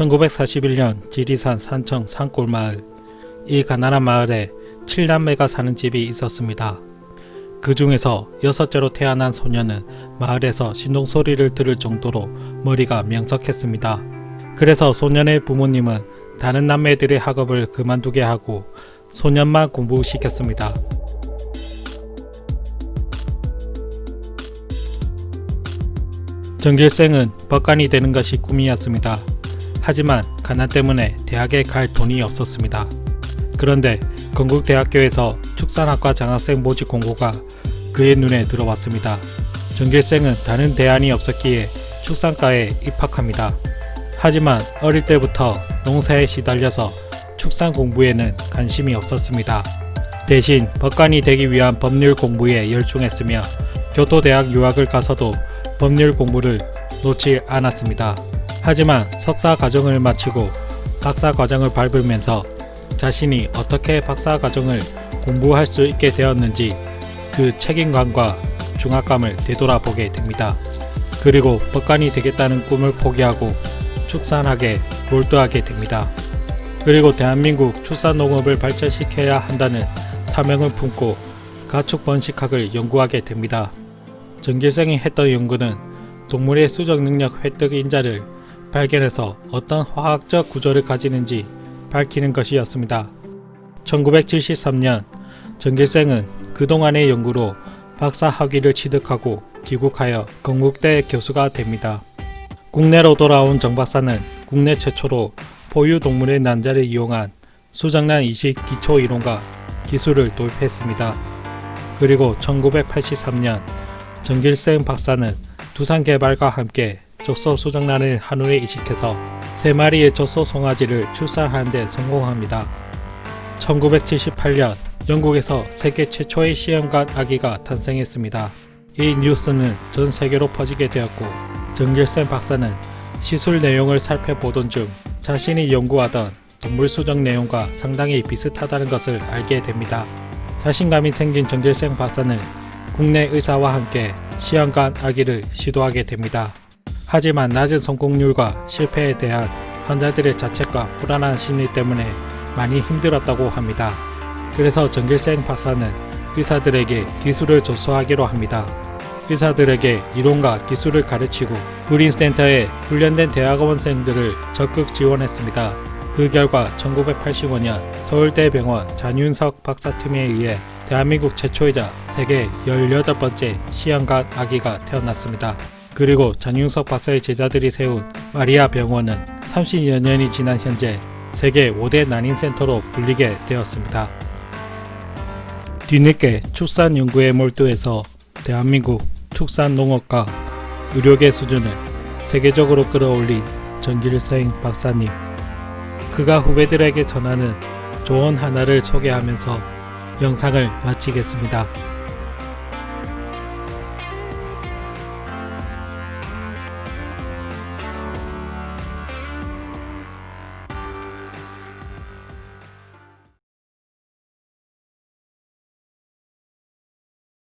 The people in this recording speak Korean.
1941년 지리산 산청 산골마을 이 가난한 마을에 7남매가 사는 집이 있었습니다. 그 중에서 여섯째로 태어난 소녀는 마을에서 신동소리를 들을 정도로 머리가 명석했습니다. 그래서 소년의 부모님은 다른 남매들의 학업을 그만두게 하고 소년만 공부시켰습니다. 정길생은 법관이 되는 것이 꿈이었습니다. 하지만 가난 때문에 대학에 갈 돈이 없었습니다. 그런데 건국대학교에서 축산학과 장학생 모집 공고가 그의 눈에 들어왔습니다. 정길생은 다른 대안이 없었기에 축산과에 입학합니다. 하지만 어릴 때부터 농사에 시달려서 축산 공부에는 관심이 없었습니다. 대신 법관이 되기 위한 법률 공부에 열중했으며 교토대학 유학을 가서도 법률 공부를 놓지 않았습니다. 하지만 석사 과정을 마치고 박사 과정을 밟으면서 자신이 어떻게 박사 과정을 공부할 수 있게 되었는지 그 책임감과 중압감을 되돌아보게 됩니다. 그리고 법관이 되겠다는 꿈을 포기하고 축산학에 몰두하게 됩니다. 그리고 대한민국 축산농업을 발전시켜야 한다는 사명을 품고 가축 번식학을 연구하게 됩니다. 정길생이 했던 연구는 동물의 수적 능력 획득 인자를 발견해서 어떤 화학적 구조를 가지는지 밝히는 것이었습니다. 1973년 정길생은 그동안의 연구로 박사 학위를 취득하고 귀국하여 건국대 교수가 됩니다. 국내로 돌아온 정 박사는 국내 최초로 포유 동물의 난자를 이용한 수정란 이식 기초 이론과 기술을 도입했습니다. 그리고 1983년 정길생 박사는 두산 개발과 함께 젖소 수정란을 한우에 이식해서 세 마리의 젖소 송아지를 출산하는 데 성공합니다. 1978년 영국에서 세계 최초의 시험관 아기가 탄생했습니다. 이 뉴스는 전 세계로 퍼지게 되었고 정길생 박사는 시술 내용을 살펴보던 중 자신이 연구하던 동물 수정 내용과 상당히 비슷하다는 것을 알게 됩니다. 자신감이 생긴 정길생 박사는 국내 의사와 함께 시험관 아기를 시도하게 됩니다. 하지만 낮은 성공률과 실패에 대한 환자들의 자책과 불안한 심리 때문에 많이 힘들었다고 합니다. 그래서 정길생 박사는 의사들에게 기술을 접수하기로 합니다. 의사들에게 이론과 기술을 가르치고 구림센터에 훈련된 대학원생들을 적극 지원했습니다. 그 결과 1985년 서울대병원 잔윤석 박사팀에 의해 대한민국 최초이자 세계 18번째 시험관 아기가 태어났습니다. 그리고 잔윤석 박사의 제자들이 세운 마리아 병원은 30여 년이 지난 현재 세계 5대 난임센터로 불리게 되었습니다. 뒤늦게 축산 연구에 몰두해서 대한민국 축산 농업과 의료계 수준을 세계적으로 끌어올린 전길생 박사님. 그가 후배들에게 전하는 조언 하나를 소개하면서 영상을 마치겠습니다.